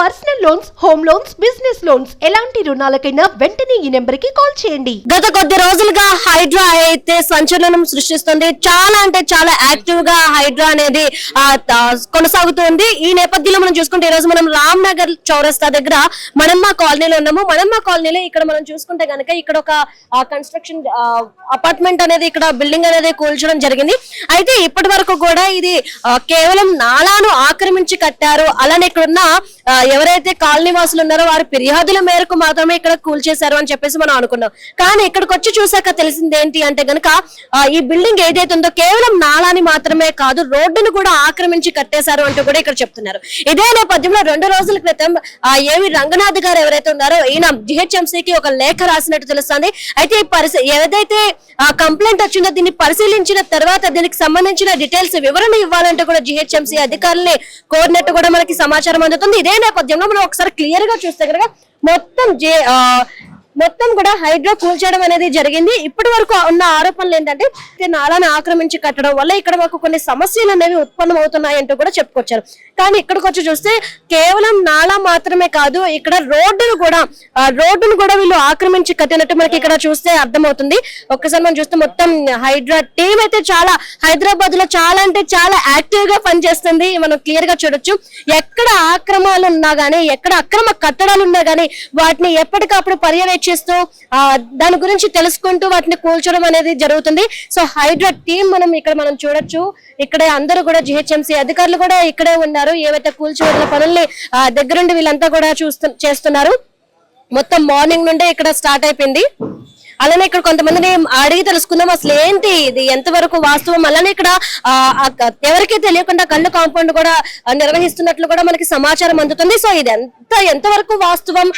Personal loans home loans business loans ఎలాంటి రుణాలకైనా వెంటనే ఈ నెంబర్కి కాల్ చేయండి. గత కొద్ది రోజులుగా హైడ్రా అయితే సంచలనం సృష్టిస్తుంది. చాలా అంటే చాలా యాక్టివ్గా హైడ్రా అనేది కొనసాగుతుంది. ఈ నేపథ్యంలో మనం చూసుకుంటే ఈ రోజు మనం రామ్ నగర్ చౌరస్తా దగ్గర మనమ్మ కాలనీలో ఉన్నాము. మనమ్మ కాలనీలో ఇక్కడ మనం చూసుకుంటే గనక ఇక్కడ ఒక కన్స్ట్రక్షన్ అపార్ట్మెంట్ అనేది ఇక్కడ బిల్డింగ్ అనేది కూల్చడం జరిగింది. అయితే ఇప్పటి వరకు కూడా ఇది కేవలం నాలాను ఆక్రమించి కట్టారు. అలానే ఇక్కడ ఉన్న ఎవరైతే కాలనీ వాసులు ఉన్నారో వారి ఫిర్యాదుల మేరకు మాత్రమే ఇక్కడ కూల్చేశారు అని చెప్పేసి మనం అనుకున్నాం. కానీ ఇక్కడికి వచ్చి చూసాక తెలిసింది ఏంటి అంటే గనక ఈ బిల్డింగ్ ఏదైతే ఉందో కేవలం నాలాని మాత్రమే కాదు రోడ్డును కూడా ఆక్రమించి కట్టేశారు అంటూ కూడా ఇక్కడ చెప్తున్నారు. ఇదే నేపథ్యంలో రెండు రోజుల క్రితం ఆ ఏవి రంగనాథ్ గారు ఎవరైతే ఉన్నారో ఈయన జిహెచ్ఎంసీకి ఒక లేఖ రాసినట్టు తెలుస్తుంది. అయితే ఈ పరిస్థితి ఏదైతే కంప్లైంట్ వచ్చిందో దీన్ని పరిశీలించిన తర్వాత దీనికి సంబంధించిన డీటెయిల్స్ వివరణ ఇవ్వాలంటే కూడా జిహెచ్ఎంసీ అధికారుల్ని కోరినట్టు కూడా మనకి సమాచారం అందుతుంది. ఇదే నేపథ్యంలో మనం ఒకసారి క్లియర్గా చూస్తే కనుక మొత్తం జే ఆ, మొత్తం కూడా హైడ్రో కూల్చడం అనేది జరిగింది. ఇప్పటి వరకు ఉన్న ఆరోపణలు ఏంటంటే నాళాను నాలాను ఆక్రమించి కట్టడం వల్ల ఇక్కడ మాకు కొన్ని సమస్యలు అనేవి ఉత్పన్నం అవుతున్నాయి అంటూ కూడా చెప్పుకొచ్చారు. కానీ ఇక్కడికి వచ్చి చూస్తే కేవలం నాలా మాత్రమే కాదు ఇక్కడ రోడ్డును కూడా రోడ్డును కూడా వీళ్ళు ఆక్రమించి కట్టినట్టు మనకి ఇక్కడ చూస్తే అర్థమవుతుంది. ఒక్కసారి మనం చూస్తే మొత్తం హైడ్రా టీం అయితే చాలా హైదరాబాద్లో చాలా అంటే చాలా యాక్టివ్గా పనిచేస్తుంది. మనం క్లియర్గా చూడొచ్చు. ఎక్కడ ఆక్రమాలు ఉన్నా గానీ ఎక్కడ అక్రమ కట్టడాలు ఉన్నా గానీ వాటిని ఎప్పటికప్పుడు పర్యవేక్షణ ఆ దాని గురించి తెలుసుకుంటూ వాటిని కూల్చడం అనేది జరుగుతుంది. సో హైడ్రా టీం మనం ఇక్కడ మనం చూడొచ్చు. ఇక్కడ అందరూ కూడా జిహెచ్ఎంసీ అధికారులు కూడా ఇక్కడే ఉన్నారు. ఏవైతే కూల్చివేతల పనుల్ని ఆ, దగ్గరుండి వీళ్ళంతా కూడా చూస్తు చేస్తున్నారు. మొత్తం మార్నింగ్ నుండే ఇక్కడ స్టార్ట్ అయిపోయింది. అలానే ఇక్కడ కొంతమందిని అడిగి తెలుసుకుందాం. అసలు ఏంటి ఇది? ఎంతవరకు వాస్తవం? అలానే ఇక్కడ ఎవరికీ తెలియకుండా కళ్ళు కాంపౌండ్ కూడా నిర్వహిస్తున్నట్లు కూడా మనకి సమాచారం అందుతుంది. సో ఇది ఎంత ఎంతవరకు వాస్తవం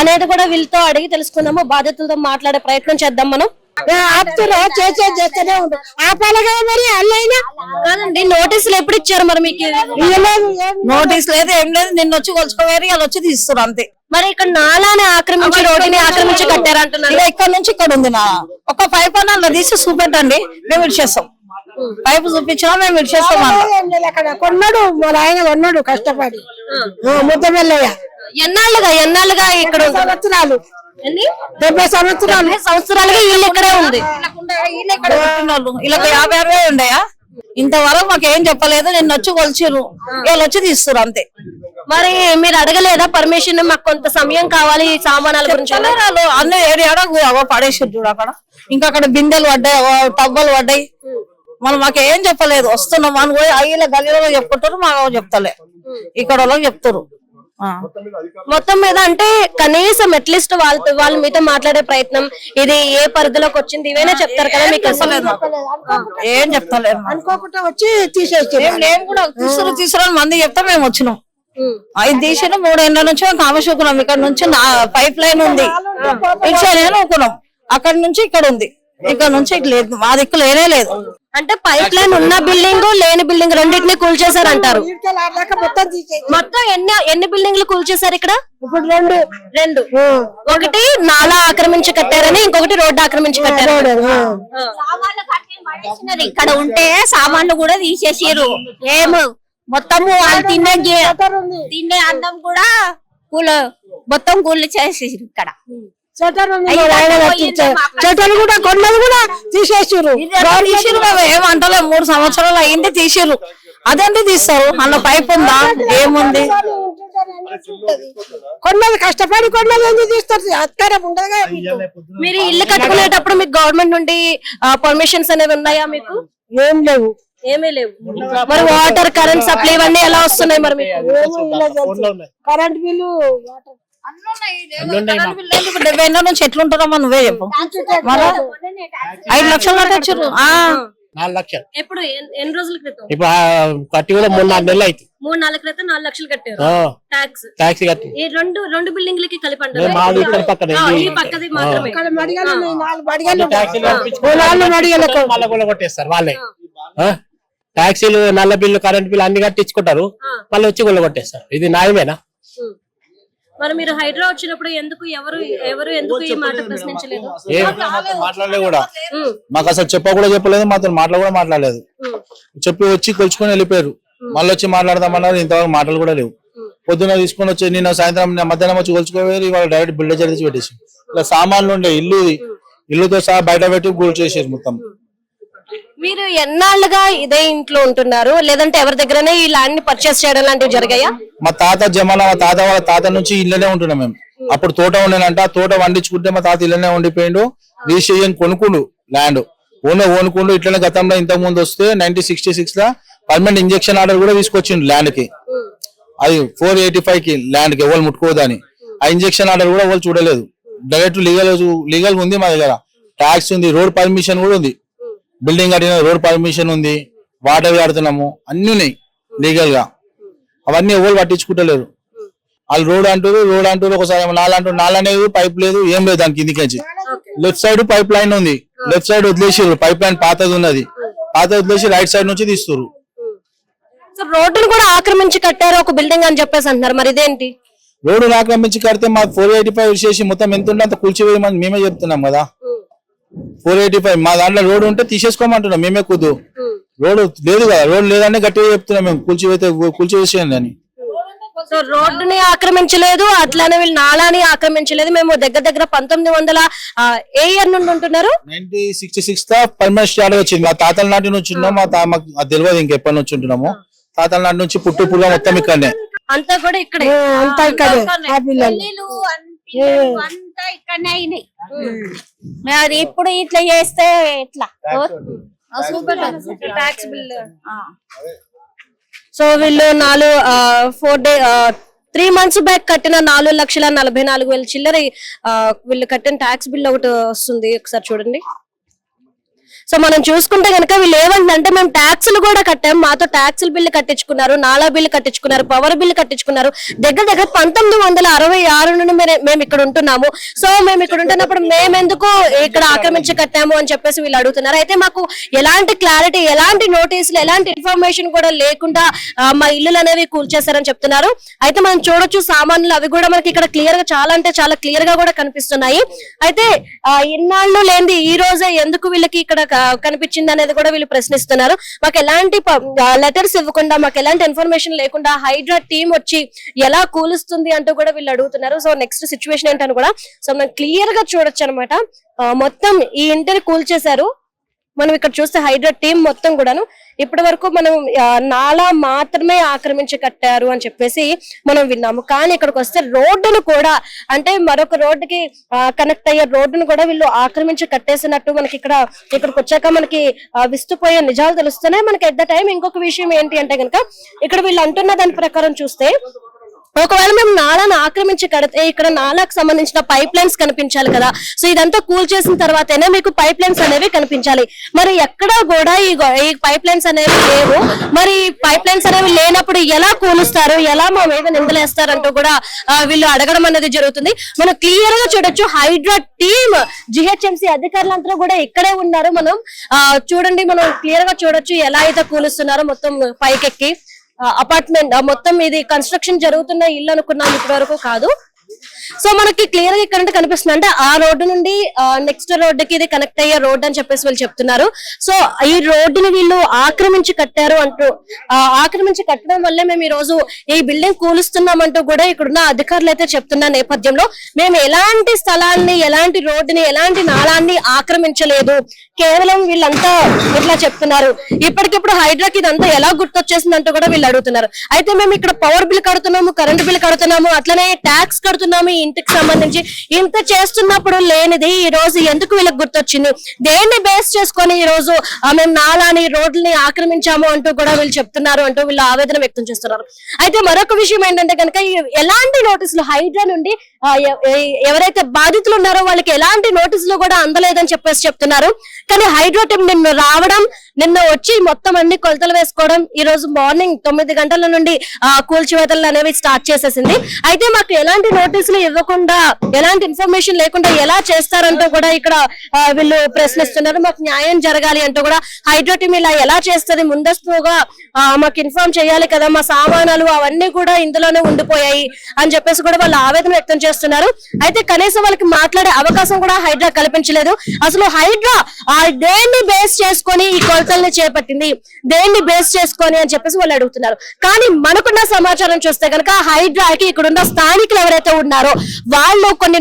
అనేది కూడా వీళ్ళతో అడిగి తెలుసుకుందాము. బాధితులతో మాట్లాడే ప్రయత్నం చేద్దాం మనం. చేస్తూనే మరి అల్లైనా కాదండి నోటీసులు ఎప్పుడు ఇచ్చారు మరి మీకు? ఇవ్వలేదు ఏం నోటీస్ లేదు ఏం లేదు. నిన్న వచ్చి కొలుచుకోవేరి వాళ్ళు వచ్చి తీస్తారు అంతే. మరి ఇక్కడ నాలానే ఆక్రమించి రోడ్డుని ఆక్రమించి కట్టారంటున్నారు ఇలా ఇక్కడ నుంచి ఇక్కడ ఉంది నా. ఒక పైప్ అన్న తీసి చూపెట్టండి మేము ఇడిచేస్తాం పైపు చూపించినా మేము లేదు అక్కడ కొన్నాడు ఆయన కొన్నాడు కష్టపడి. ముద్ద మెల్లయ్య ఎన్నాళ్ళుగా ఎన్నాళ్ళుగా ఇక్కడ? సంవత్సరాలు. డెబ్బై సంవత్సరాలు. సంవత్సరాలుగా వీళ్ళు ఇక్కడే ఉంది. ఇక్కడ యాభై అరవై ఉండయా ఇంతవరకు మాకు ఏం చెప్పలేదు నిన్న వచ్చి కొలిచిర్రు. వీళ్ళు వచ్చి తీస్తారు అంతే. మరి మీరు అడగలేదా పర్మిషన్? మాకు కొంత సమయం కావాలి ఈ సామానాల గురించి. అన్ని ఏడు ఏడో అవో పడేసారు చూడు అక్కడ. ఇంకా అక్కడ బిందెలు పడ్డాయి టబ్బలు పడ్డాయి. మనం మాకు ఏం చెప్పలేదు. వస్తున్నాం అని పోయి అయ్యిల గల్లీలో చెప్పుకుంటారు మాకు చెప్తలే. ఇక్కడ వాళ్ళకి చెప్తారు. మొత్తం మీద అంటే కనీసం అట్లీస్ట్ వాళ్ళతో వాళ్ళు మీతో మాట్లాడే ప్రయత్నం. ఇది ఏ పరిధిలోకి వచ్చింది? ఇవేనా చెప్తారు కదా మీకు అసలు? ఏం చెప్తలేరు మాకు. అనుకోకుండా వచ్చి తీసేసి మేము నేను కూడా తీసుకుని తీసుకుని మంది చెప్తే మేము వచ్చినాం. ఐదు తీసిన మూడేళ్ళ నుంచి కామశుకున్నాం ఇక్కడ నుంచి నా పైప్ లైన్ ఉంది ఇచ్చానే అనుకున్నాం. అక్కడ నుంచి ఇక్కడ ఉంది. ఇక్కడ నుంచి లేదు. మా దిక్కు లేనే లేదు. అంటే పైప్ లైన్ ఉన్న బిల్డింగ్ లేని బిల్డింగ్ రెండింటిని కూల్చేశారు అంటారు మొత్తం ఎన్ని ఎన్ని బిల్డింగ్లు కూల్చేశారు ఇక్కడ? ఇప్పుడు రెండు. రెండు. ఒకటి నాలా ఆక్రమించి కట్టారని ఇంకొకటి రోడ్డు ఆక్రమించి కట్టారు. ఇక్కడ ఉంటే సామాన్లు కూడా తీసేసిర్రు. ఏము మొత్తము వాళ్ళు తినే తినే అన్నం కూడా కూల మొత్తం కూలి చేసేసిర్రు ఇక్కడ చెటర్ ఉంది అయ్యి మా ఆయన దాకా కట్టించారు. పోయింది మా చెటలు కూడా కొన్నది కూడా తీసేసారు ఏమంటలే మూడు సంవత్సరాలు అయింది తీసిరు అదేంటి తీస్తారు? అన్న పైప్ ఉందా? ఏముంది? కొన్నది కష్టపడి కొన్నది ఎందుకు తీస్తారు? అత్కారం ఉండదు. మీరు ఇల్లు కట్టుకునేటప్పుడు మీకు గవర్నమెంట్ నుండి పర్మిషన్స్ అనేవి ఉన్నాయా మీకు? ఏం లేవు. ఏమీ లేవు. మరి వాటర్ కరెంట్ సప్లై ఇవన్నీ ఎలా వస్తున్నాయి మరి. కరెంట్ బిల్లు వాటర్ డెబ్బై ఏళ్ళ నుంచి ఎట్లుంటారమ్మా నువ్వే చెప్పు. ఐదు లక్షలు నాలుగు లక్షలు. ఎప్పుడు? ఎన్- ఎన్ని రోజుల క్రితం? ఇప్పుడు కట్టి కూడా మూడు నాలుగు నెలలు అవుతుంది మూడు నాలుగు క్రితం నాలుగు లక్షలు కట్టారు. ఆ, ట్యాక్స్ ట్యాక్సీ కట్టి. ఈ రెండు రెండు ఇది- ఈ పక్కది మాత్రమే. కొట్టేస్తారు వాళ్ళే. ఆ? ట్యాక్సీలు నల్ల బిల్లు కరెంట్ బిల్లు అన్ని కట్టించుకుంటారు. మళ్ళీ వచ్చి గుల్ల కొట్టేస్తారు. ఇది న్యాయమేనా. మరి మీరు హైడ్రా వచ్చినప్పుడు ఎందుకు ఎవరు ఎవరు ఎందుకు ఈ మాట ప్రశ్నించలేదు? ఏం మాట్లాడలే కూడా. మాకు అసలు చెప్ప కూడా చెప్పలేదు మాతో మాటలు కూడా మాట్లాడలేదు. చెప్పి వచ్చి కొలుచుకొని వెళ్ళిపోయారు. మళ్ళీ వచ్చి మాట్లాడదామన్నారు ఇంతవరకు మాటలు కూడా లేవు. పొద్దున తీసుకొని వచ్చి నిన్న సాయంత్రం మధ్యాహ్నం వచ్చి కొలుచుకోవేరు ఇవాళ డైరెక్ట్ బిల్డర్ తీసి పెట్టేసి. ఇలా సామాన్లు ఉండే ఇల్లు ఇల్లుతో సహా బయట పెట్టి కూల్ చేసేసి మొత్తం. మీరు ఎన్నాళ్ళుగా ఇదే ఇంట్లో ఉంటున్నారు? లేదంటే ఎవరి దగ్గరనే ఈ ల్యాండ్ని పర్చేస్ చేయడం లాంటివి జరిగాయా? మా తాత జమానా మా తాత వాళ్ళ తాత నుంచి ఇళ్ళనే ఉంటున్నాం మేము. అప్పుడు తోట ఉండేనంట తోట వండించుకుంటే మా తాత ఇళ్ళనే ఉండిపోయిండు. రిజిస్ట్రేషన్ కొనుక్కుండు ల్యాండ్ ఓన్ ఓనుకుండు ఇట్లనే గతంలో ఇంతకు ముందు వస్తే nineteen sixty six law permanent injunction order కూడా తీసుకొచ్చిండు ల్యాండ్కి. అది ఫోర్ ఎయిటీ ఫైవ్కి ల్యాండ్కి ఎవరు ముట్టుకోదని. ఆ ఇంజక్షన్ ఆర్డర్ కూడా ఎవరు చూడలేదు. డైరెక్ట్ లీగల్ లీగల్ ఉంది మా దగ్గర. ట్యాక్స్ ఉంది రోడ్ పర్మిషన్ కూడా ఉంది. బిల్డింగ్ కట్టిన రోడ్ పర్మిషన్ ఉంది వాటర్ కడుతున్నాము అన్ని ఉన్నాయి లీగల్గా. అవన్నీ ఎవరు పట్టించుకుంటలేరు. వాళ్ళు రోడ్ అంటారు రోడ్ అంటారు ఒకసారి నాల అంటారు నాల అనేది పైప్ లేదు ఏం లేదు దానికి కిందికి లెఫ్ట్ సైడ్ పైప్ లైన్ ఉంది. లెఫ్ట్ సైడ్ వదిలేసారు పైప్ లైన్ పాతది ఉన్నది. పాత వదిలేసి రైట్ సైడ్ నుంచి తీస్తారు రోడ్డును కూడా ఆక్రమించి కట్టారు ఒక బిల్డింగ్ అని చెప్పేసి అంటున్నారు. మరి ఇదేంటి? రోడ్డు ఆక్రమించి కడితే మా ఫోర్ ఎయిటీ ఫైవ్ చేసి మొత్తం ఎంత ఉంటే అంత కూల్చివేయమని మేమే చెప్తున్నాం కదా. ఫోర్ ఎయిటీ ఫైవ్ మా దాంట్లో రోడ్ ఉంటే తీసేసుకోమంటున్నాం మేమే కుదు. రోడ్ లేదు కదా రోడ్ లేదని గట్టిగా చెప్తున్నాం మేము కూల్చివేతే కూల్చివేసేయండి అని. సో రోడ్డుని ఆక్రమించలేదు అట్లానే వీళ్ళు నాలాని ఆక్రమించలేదు మేము దగ్గర దగ్గర పంతొమ్మిది వందల ఏ ఇయర్ నుండి ఉంటున్నారు? సిక్స్టీ సిక్స్ దా పర్మనెంట్ స్టార్ట్ వచ్చింది. మా తాతల నాటి నుంచి ఉన్నాం మా తా- మాకు తెలియదు ఇంకెప్పటి నుంచి ఉంటున్నాము. తాతల నాటి నుంచి పుట్టు పురుగా మొత్తం ఇక్కడనే. అంతా కూడా ఇక్కడే. అంతా ఇక్కడే. అంతా ఇక్కడనే అయినాయి. మరి ఇప్పుడు ఇట్లా చేస్తే ఎట్లా? ట్యాక్స్ బిల్ సో వీళ్ళు నాలుగు four day three months back కట్టిన నాలుగు లక్షల నలభై నాలుగు వేల చిల్లర వీళ్ళు కట్టిన ట్యాక్స్ బిల్ ఒకటి వస్తుంది. ఒకసారి చూడండి. సో మనం చూసుకుంటే కనుక వీళ్ళు ఏమంటే మేము ట్యాక్సులు కూడా కట్టాం. మాతో ట్యాక్సులు బిల్లు కట్టించుకున్నారు. నాలా బిల్లు కట్టించుకున్నారు. పవర్ బిల్లు కట్టించుకున్నారు. దగ్గర దగ్గర పంతొమ్మిది వందల అరవై ఆరు నుండి మేము ఇక్కడ ఉంటున్నాము. సో మేము ఇక్కడ ఉంటున్నప్పుడు మేమెందుకు ఇక్కడ ఆక్రమించి కట్టాము? అని చెప్పేసి వీళ్ళు అడుగుతున్నారు. అయితే మాకు ఎలాంటి క్లారిటీ ఎలాంటి నోటీసులు ఎలాంటి ఇన్ఫర్మేషన్ కూడా లేకుండా మా ఇల్లులు అనేవి కూల్చేశారని చెప్తున్నారు. అయితే మనం చూడొచ్చు సామాన్లు అవి కూడా మనకి ఇక్కడ క్లియర్గా చాలా అంటే చాలా క్లియర్గా కూడా కనిపిస్తున్నాయి. అయితే ఇన్నాళ్ళు లేనిది ఈ రోజే ఎందుకు వీళ్ళకి ఇక్కడ కనిపించింది అనేది కూడా వీళ్ళు ప్రశ్నిస్తున్నారు. మాకు ఎలాంటి లెటర్స్ ఇవ్వకుండా మాకు ఎలాంటి ఇన్ఫర్మేషన్ లేకుండా హైడ్రా టీమ్ వచ్చి ఎలా కూలుస్తుంది అంటూ కూడా వీళ్ళు అడుగుతున్నారు. సో నెక్స్ట్ సిచ్యువేషన్ ఏంటని కూడా సో మనం క్లియర్గా చూడొచ్చు అనమాట మొత్తం ఈ ఇంటిని కూల్చేశారు. మనం ఇక్కడ చూస్తే హైడ్రా టీం మొత్తం కూడాను ఇప్పటి వరకు మనం నాలా మాత్రమే ఆక్రమించి కట్టారు అని చెప్పేసి మనం విన్నాము. కానీ ఇక్కడికి వస్తే రోడ్డును కూడా అంటే మరొక రోడ్డుకి కనెక్ట్ అయ్యే రోడ్డును కూడా వీళ్ళు ఆక్రమించి కట్టేసినట్టు మనకి ఇక్కడ ఇక్కడికి వచ్చాక మనకి విస్తుపోయే నిజాలు తెలుస్తున్నాయి మనకి ఎట్ ద టైం ఇంకొక విషయం ఏంటి అంటే కనుక ఇక్కడ వీళ్ళు అంటున్న దాని ప్రకారం చూస్తే ఒకవేళ మేము నాలాను ఆక్రమించి కడితే ఇక్కడ నాలాకు సంబంధించిన పైప్ లైన్స్ కనిపించాలి కదా. సో ఇదంతా కూల్ చేసిన తర్వాతనే మీకు పైప్ లైన్స్ అనేవి కనిపించాలి. మరి ఎక్కడా కూడా ఈ ఈ పైప్ లైన్స్ అనేవి లేవు. మరి పైప్ లైన్స్ అనేవి లేనప్పుడు ఎలా కూలుస్తారు? ఎలా మా మీద నిందలేస్తారంటూ కూడా వీళ్ళు అడగడం అనేది జరుగుతుంది. మనం క్లియర్గా చూడొచ్చు. హైడ్రా టీమ్ జిహెచ్ఎంసీ అధికారులంతా కూడా ఇక్కడే ఉన్నారు. మనం ఆ, చూడండి. మనం క్లియర్గా చూడొచ్చు ఎలా అయితే కూలుస్తున్నారో మొత్తం పైకెక్కి. అపార్ట్మెంట్ మొత్తం ఇది కన్స్ట్రక్షన్ జరుగుతున్న ఇల్లు అనుకున్నాం ఇప్పటి వరకు కాదు. సో మనకి క్లియర్గా ఇక్కడ కనిపిస్తుంది. అంటే ఆ రోడ్డు నుండి నెక్స్ట్ రోడ్డుకి ఇది కనెక్ట్ అయ్యే రోడ్ అని చెప్పేసి వీళ్ళు చెప్తున్నారు. సో ఈ రోడ్డుని వీళ్ళు ఆక్రమించి కట్టారు అంటూ ఆక్రమించి కట్టడం వల్లే మేము ఈ రోజు ఈ బిల్డింగ్ కూలుస్తున్నామంటూ కూడా ఇక్కడున్న అధికారులు అయితే చెప్తున్న నేపథ్యంలో మేము ఎలాంటి స్థలాన్ని ఎలాంటి రోడ్డుని ఎలాంటి నాళాన్ని ఆక్రమించలేదు. కేవలం వీళ్ళంతా ఇట్లా చెప్తున్నారు. ఇప్పటికిప్పుడు హైడ్రాకి ఇదంతా ఎలా గుర్తొచ్చేసిందంటూ కూడా వీళ్ళు అడుగుతున్నారు. అయితే మేము ఇక్కడ పవర్ బిల్ కడుతున్నాము కరెంట్ బిల్ కడుతున్నాము అట్లనే ట్యాక్స్ కడుతున్నాము ఇంటికి సంబంధించి ఇంత చేస్తున్నప్పుడు లేనిది ఈ రోజు ఎందుకు వీళ్ళకి గుర్తొచ్చింది? దేన్ని బేస్ చేసుకొని ఈ రోజు ఆ, మేము నాలాని రోడ్లని ఆక్రమించాము అంటూ కూడా వీళ్ళు చెప్తున్నారు అంటూ వీళ్ళు ఆవేదన వ్యక్తం చేస్తున్నారు. అయితే మరొక విషయం ఏంటంటే కనుక ఎలాంటి నోటీసులు హైడ్రా నుండి ఎవరైతే బాధితులు ఉన్నారో వాళ్ళకి ఎలాంటి నోటీసులు కూడా అందలేదని చెప్పేసి చెప్తున్నారు. కానీ హైడ్రో టీం నిన్న రావడం నిన్న వచ్చి మొత్తం అన్ని కొలతలు వేసుకోవడం ఈ రోజు మార్నింగ్ తొమ్మిది గంటల నుండి కూల్చివేతలు అనేవి స్టార్ట్ చేసేసింది. అయితే మాకు ఎలాంటి నోటీసులు ఇవ్వకుండా ఎలాంటి ఇన్ఫర్మేషన్ లేకుండా ఎలా చేస్తారంటూ కూడా ఇక్కడ వీళ్ళు ప్రశ్నిస్తున్నారు. మాకు న్యాయం జరగాలి అంటూ కూడా హైడ్రో టీమ్ ఇలా ఎలా చేస్తుంది ముందస్తుగా మాకు ఇన్ఫార్మ్ చేయాలి కదా మా సామానాలు అవన్నీ కూడా ఇందులోనే ఉండిపోయాయి అని చెప్పేసి కూడా వాళ్ళు ఆవేదన వ్యక్తం చేస్తున్నారు. అయితే కనీసం వాళ్ళకి మాట్లాడే అవకాశం కూడా హైడ్రా కల్పించలేదు. అసలు హైడ్రా ఆ దేన్ని బేస్ చేసుకొని ఈ కొలతల్ని చేపట్టింది? దేన్ని బేస్ చేసుకొని అని చెప్పేసి వాళ్ళు అడుగుతున్నారు. కానీ మనకున్న సమాచారం చూస్తే కనుక హైడ్రాకి ఇక్కడున్న స్థానికులు ఎవరైతే ఉన్నారో వాళ్ళు కొన్ని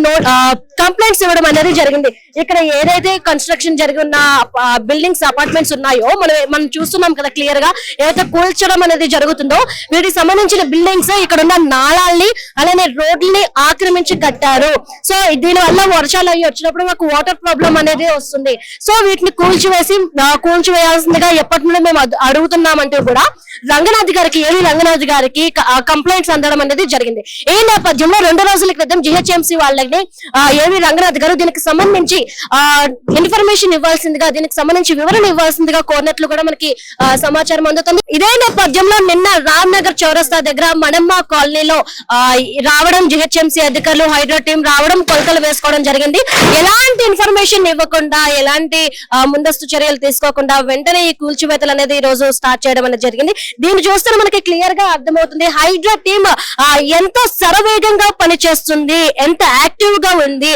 కంప్లైంట్స్ ఇవ్వడం అనేది జరిగింది. ఇక్కడ ఏదైతే కన్స్ట్రక్షన్ జరిగి ఉన్న బిల్డింగ్స్ అపార్ట్మెంట్స్ ఉన్నాయో మనం మనం చూస్తున్నాం కదా క్లియర్గా ఏదైతే కూల్చడం అనేది జరుగుతుందో వీటికి సంబంధించిన బిల్డింగ్స్ ఇక్కడ ఉన్న నాళాల్ని అలానే రోడ్లని ఆక్రమించి కట్టారు. సో దీని వల్ల వర్షాలు అవి వచ్చినప్పుడు మాకు వాటర్ ప్రాబ్లం అనేది వస్తుంది. సో వీటిని కూల్చివేసి కూల్చివేయాల్సిందిగా ఎప్పటి నుండి మేము అడు- అడుగుతున్నామంటూ కూడా రంగనాథ్ గారికి ఏవి రంగనాథ్ గారికి కంప్లైంట్స్ అందడం అనేది జరిగింది. ఈ నేపథ్యంలో రెండు రోజుల క్రితం జిహెచ్ఎంసీ వాళ్ళని ఏవి రంగనాథ్ గారు దీనికి సంబంధించి ఆ ఇన్ఫర్మేషన్ ఇవ్వాల్సిందిగా దీనికి సంబంధించి వివరణ ఇవ్వాల్సిందిగా కోరినట్లు కూడా మనకి సమాచారం అందుతుంది. ఇదే నేపథ్యంలో నిన్న రామ్ నగర్ చౌరస్తా దగ్గర మణమ్మ కాలనీలో రావడం జిహెచ్ఎంసీ అధికారులు హైడ్రో టీం రావడం కొలతలు వేసుకోవడం జరిగింది. ఎలాంటి ఇన్ఫర్మేషన్ ఇవ్వకుండా ఎలాంటి ముందస్తు చర్యలు తీసుకోకుండా వెంటనే ఈ కూల్చివేతలు అనేది ఈ రోజు స్టార్ట్ చేయడం అనేది జరిగింది. దీన్ని చూస్తే మనకి క్లియర్గా అర్థమవుతుంది. హైడ్రో టీమ్ ఎంతో శరవేగంగా పనిచేస్తుంది ఎంత యాక్టివ్గా ఉంది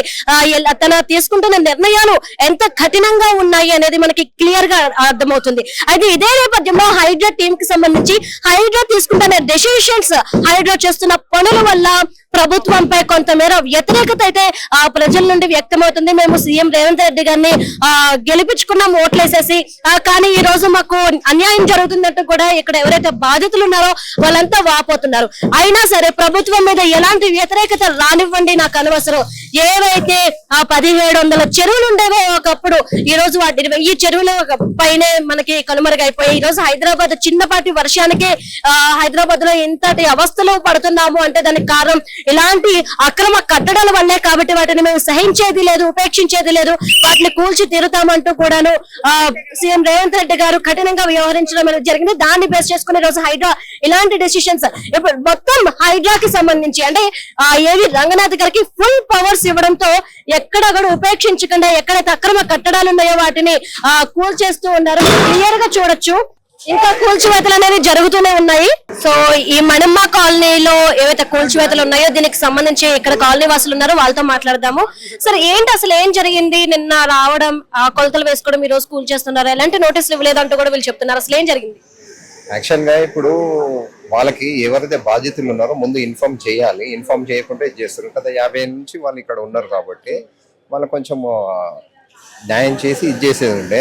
తన తీసుకుంటున్న నిర్ణయాలు ఎంత కఠినంగా ఉన్నాయి అనేది మనకి క్లియర్గా అర్థమవుతుంది. అయితే ఇదే నేపథ్యంలో హైడ్రా టీమ్కి సంబంధించి హైడ్రా తీసుకుంటున్న డెసిషన్స్ హైడ్రా చేస్తున్న పనుల వల్ల ప్రభుత్వంపై కొంతమేర వ్యతిరేకత అయితే ఆ ప్రజల నుండి వ్యక్తమవుతుంది. మేము సీఎం రేవంత్ రెడ్డి గారిని ఆ గెలిపించుకున్నాం ఓట్లేసేసి. కానీ ఈ రోజు మాకు అన్యాయం జరుగుతుందంటూ కూడా ఇక్కడ ఎవరైతే బాధితులు ఉన్నారో వాళ్ళంతా వాపోతున్నారు. అయినా సరే ప్రభుత్వం మీద ఎలాంటి వ్యతిరేకత రానివ్వండి నాకు అనవసరం. ఏవైతే ఆ పదిహేడు వందల చెరువులు ఉండేవో ఒకప్పుడు ఈ రోజు వాటి ఈ చెరువుల పైనే మనకి కనుమరుగైపోయి ఈ రోజు హైదరాబాద్ చిన్నపాటి వర్షానికి ఆ హైదరాబాద్లో ఇంతటి అవస్థలు పడుతున్నాము అంటే దానికి కారణం ఇలాంటి అక్రమ కట్టడాల వల్లే కాబట్టి వాటిని మేము సహించేది లేదు ఉపేక్షించేది లేదు. వాటిని కూల్చి తీరుతామంటూ కూడాను ఆ సీఎం రేవంత్ రెడ్డి గారు కఠినంగా వ్యవహరించడం అనేది జరిగింది. దాన్ని బేస్ చేసుకునే రోజు హైడ్రా ఇలాంటి డెసిషన్స్ ఇప్పుడు మొత్తం హైడ్రాకి సంబంధించి అంటే ఆ ఏవి రంగనాథ్ గారికి ఫుల్ పవర్స్ ఇవ్వడంతో ఎక్కడ కూడా ఉపేక్షించకుండా ఎక్కడైతే అక్రమ కట్టడాలు ఉన్నాయో వాటిని ఆ కూల్చేస్తూ ఉన్నారు క్లియర్గా చూడొచ్చు. ఇంకా కూల్చివేతలు అనేది జరుగుతూనే ఉన్నాయి. సో ఈ మణిమ్మ కాలనీలో ఏవైతే కూల్చివేతలు ఉన్నాయో దీనికి సంబంధించి ఇక్కడ కాలనీ వాసులు ఉన్నారో వాళ్ళతో మాట్లాడదాము. సరే ఏంటి అసలు ఏం జరిగింది? నిన్న రావడం ఆ కొలతలు వేసుకోవడం ఈ రోజు కూల్ చేస్తున్నారు. ఎలాంటి నోటీసులు ఇవ్వలేదంటూ కూడా వీళ్ళు చెప్తున్నారు. అసలు ఏం జరిగింది? యాక్చువల్గా ఇప్పుడు వాళ్ళకి ఎవరైతే బాధితులు ఉన్నారో ముందు ఇన్ఫార్మ్ చేయాలి. ఇన్ఫార్మ్ చేయకుంటే చేస్తారు. కదా యాభై నుంచి వాళ్ళు ఇక్కడ ఉన్నారు కాబట్టి వాళ్ళు కొంచెం న్యాయం చేసి ఇది చేసేది ఉండే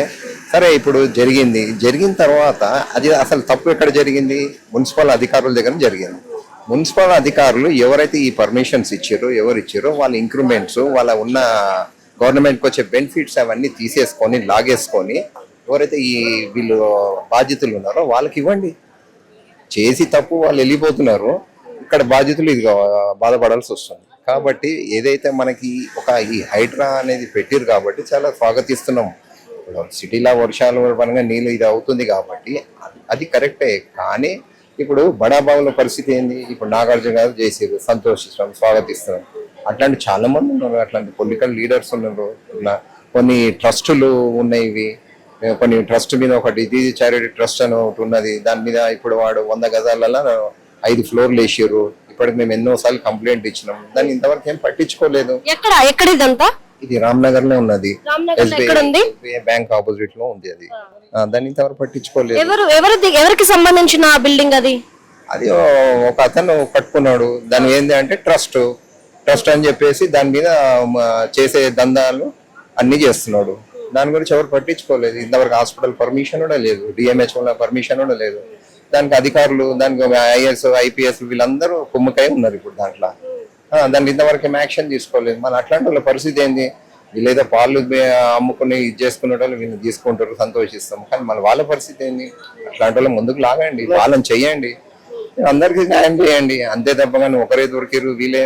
సరే ఇప్పుడు జరిగింది. జరిగిన తర్వాత అది అసలు తప్పు ఎక్కడ జరిగింది? మున్సిపల్ అధికారుల దగ్గర జరిగింది. మున్సిపల్ అధికారులు ఎవరైతే ఈ పర్మిషన్స్ ఇచ్చారో ఎవరు ఇచ్చారో వాళ్ళ ఇంక్రిమెంట్స్ వాళ్ళ ఉన్న గవర్నమెంట్కి వచ్చే బెనిఫిట్స్ అవన్నీ తీసేసుకొని లాగేసుకొని ఎవరైతే ఈ వీళ్ళు బాధ్యతలు ఉన్నారో వాళ్ళకి ఇవ్వండి. చేసి తప్పు వాళ్ళు వెళ్ళిపోతున్నారు. ఇక్కడ బాధ్యతలు ఇది బాధపడాల్సి వస్తుంది. కాబట్టి ఏదైతే మనకి ఒక ఈ హైడ్రా అనేది పెట్టారు కాబట్టి చాలా స్వాగతిస్తున్నాం. ఇప్పుడు సిటీలో వర్షాలు పరంగా నీళ్ళు ఇది అవుతుంది కాబట్టి అది- కరెక్టే. కానీ ఇప్పుడు బడాబాబుల పరిస్థితి ఏంది? ఇప్పుడు నాగార్జున గారు చేసారు సంతోషిస్తున్నాం స్వాగతిస్తున్నాం. అట్లాంటి చాలా మంది ఉన్నారు. అట్లాంటి పొలిటికల్ లీడర్స్ ఉన్నారు. ఇట్లా కొన్ని ట్రస్టులు ఉన్నాయి ఇవి కొన్ని ట్రస్ట్ మీద ఒకటి ఇది చారిటీ ట్రస్ట్ అని ఒకటి ఉన్నది. దాని మీద ఇప్పుడు వాడు వంద గజాలలో ఐదు ఫ్లోర్లు వేసారు ఇప్పటికి మేము ఎన్నో సార్లు కంప్లైంట్ ఇచ్చినాం. దాన్ని ఇంతవరకు ఏం పట్టించుకోలేదు. ఎక్కడ ఎక్కడ ఇదంతా? ఇది రామ్నగర్లో ఉన్నది. బ్యాంక్ ఆపోజిట్లో ఉంది? అది. దాన్ని ఇంతవరకు పట్టించుకోలేదు. ఎవరు ఎవరి ఎవరికి సంబంధించిన బిల్డింగ్ అది? అది ఒక అతను కట్టుకున్నాడు. దాని ఏంది అంటే ట్రస్ట్. ట్రస్ట్ అని చెప్పేసి దాని మీద చేసే దందాలు అన్ని చేస్తున్నాడు. దాని గురించి ఎవరు పట్టించుకోలేదు. ఇంతవరకు హాస్పిటల్ పర్మిషన్ కూడా లేదు. డిఎంహెచ్ పర్మిషన్ కూడా లేదు. దానికి అధికారులు దానికి ఐఎస్ ఐపీఎస్ వీళ్ళందరూ కుమ్మకై ఉన్నారు ఇప్పుడు దాంట్లో. దాన్ని దానికి ఇంతవరకు ఏం యాక్షన్ తీసుకోలేదు. మన అట్లాంటి వాళ్ళ పరిస్థితి ఏంది? వీళ్ళేదో పాలు అమ్ముకుని ఇది చేసుకునే వాళ్ళు వీళ్ళు తీసుకుంటారు సంతోషిస్తాం. కానీ మన వాళ్ళ పరిస్థితి ఏంది? అట్లాంటి వాళ్ళు ముందుకు లాగండి వాళ్ళని చెయ్యండి. అందరికీ న్యాయం చేయండి. అంతే తప్ప కానీ ఒకరే దొరికిరు వీళ్ళే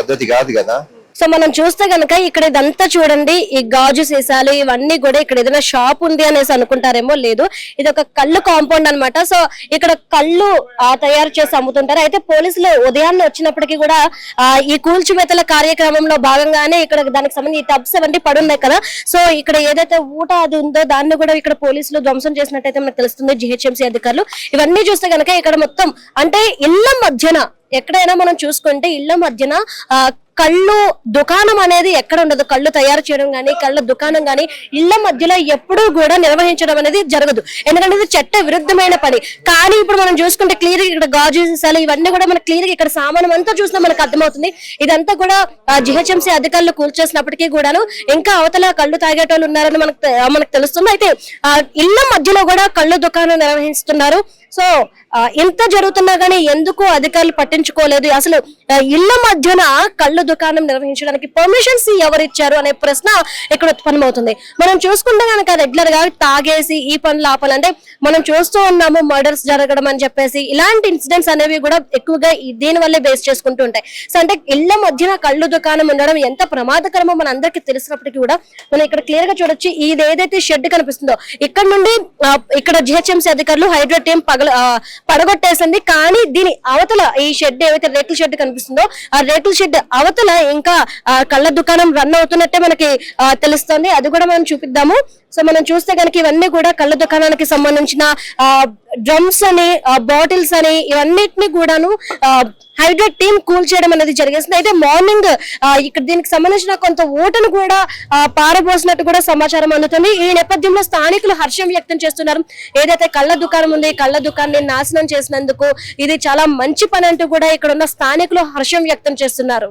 పద్ధతి కాదు కదా. సో మనం చూస్తే కనుక ఇక్కడ ఇదంతా చూడండి ఈ గాజు సీసాలు ఇవన్నీ కూడా ఇక్కడ ఏదైనా షాప్ ఉంది అనేసి అనుకుంటారేమో లేదు. ఇది ఒక కళ్ళు కాంపౌండ్ అన్నమాట. సో ఇక్కడ కళ్ళు తయారు చేసి అమ్ముతుంటారు. అయితే పోలీసులు ఉదయాన్నే వచ్చినప్పటికీ కూడా ఈ కూల్చిమెతల కార్యక్రమంలో భాగంగానే ఇక్కడ దానికి సంబంధించి టబ్స్ అవన్నీ పడున్నాయి కదా. సో ఇక్కడ ఏదైతే ఊట అది ఉందో దాన్ని కూడా ఇక్కడ పోలీసులు ధ్వంసం చేసినట్టయితే మనకు తెలుస్తుంది జిహెచ్ఎంసీ అధికారులు. ఇవన్నీ చూస్తే గనక ఇక్కడ మొత్తం అంటే ఇళ్ళ మధ్యన ఎక్కడైనా మనం చూసుకుంటే ఇళ్ళ మధ్యన కళ్ళు దుకాణం అనేది ఎక్కడ ఉండదు. కళ్ళు తయారు చేయడం కానీ కళ్ళ దుకాణం కానీ ఇళ్ళ మధ్యలో ఎప్పుడూ కూడా నిర్వహించడం అనేది జరగదు. ఎందుకంటే ఇది చట్ట విరుద్ధమైన పని. కానీ ఇప్పుడు మనం చూసుకుంటే క్లియర్ ఇక్కడ గాజు సీసాలు ఇవన్నీ కూడా మనకి క్లియర్ ఇక్కడ సామానం అంతా చూసినా మనకు అర్థమవుతుంది. ఇదంతా కూడా జిహెచ్ఎంసీ అధికారులు కూల్చేసినప్పటికీ కూడాను ఇంకా అవతల కళ్ళు తాగేటోళ్ళు ఉన్నారని మనకు మనకు తెలుస్తుంది. అయితే ఇళ్ళ మధ్యలో కూడా కళ్ళు దుకాణం నిర్వహిస్తున్నారు. సో ఇంత జరుగుతున్నా గానీ ఎందుకు అధికారులు పట్టించుకోలేదు? అసలు ఇళ్ళ మధ్యన కళ్ళు దుకాణం నిర్వహించడానికి పర్మిషన్స్ ఎవరు ఇచ్చారు అనే ప్రశ్న ఇక్కడ ఉత్పన్నమవుతుంది. మనం చూసుకుంటే కనుక రెగ్యులర్గా తాగేసి ఈ పనులు ఆపాలంటే మనం చూస్తూ ఉన్నాము మర్డర్స్ జరగడం అని చెప్పేసి. ఇలాంటి ఇన్సిడెంట్స్ అనేవి కూడా ఎక్కువగా దీని వల్లే బేస్ చేసుకుంటూ ఉంటాయి. సో అంటే ఇళ్ళ మధ్యన కళ్ళు దుకాణం ఉండడం ఎంత ప్రమాదకరమో మన అందరికీ తెలిసినప్పటికీ కూడా మనం ఇక్కడ క్లియర్గా చూడొచ్చు. ఇది ఏదైతే షెడ్ కనిపిస్తుందో ఇక్కడ నుండి ఇక్కడ జిహెచ్ఎంసీ అధికారులు హైడ్రో టీం పగల పడగొట్టేసింది. కానీ దీని అవతల ఈ షెడ్ ఏవైతే రేకుల షెడ్ కనిపిస్తుందో ఆ రేకుల షెడ్ అవతల ఇంకా కళ్ళ దుకాణం రన్ అవుతున్నట్టే మనకి తెలుస్తుంది. అది కూడా మనం చూపిద్దాము. సో మనం చూస్తే కనుక ఇవన్నీ కూడా కళ్ళ దుకాణానికి సంబంధించిన డ్రమ్స్ అని బాటిల్స్ అని ఇవన్నిటిని కూడాను హైడ్రేట్ టీమ్ కూల్ చేయడం అనేది జరిగేసింది. అయితే మార్నింగ్ ఇక్కడ దీనికి సంబంధించిన కొంత ఓటను కూడా పారబోసినట్టు కూడా సమాచారం అందుతుంది. ఈ నేపథ్యంలో స్థానికులు హర్షం వ్యక్తం చేస్తున్నారు. ఏదైతే కళ్ళ దుకాణం ఉంది కళ్ళ దుకాణాన్ని నాశనం చేసినందుకు ఇది చాలా మంచి పని అంటూ కూడా ఇక్కడ ఉన్న స్థానికులు హర్షం వ్యక్తం చేస్తున్నారు.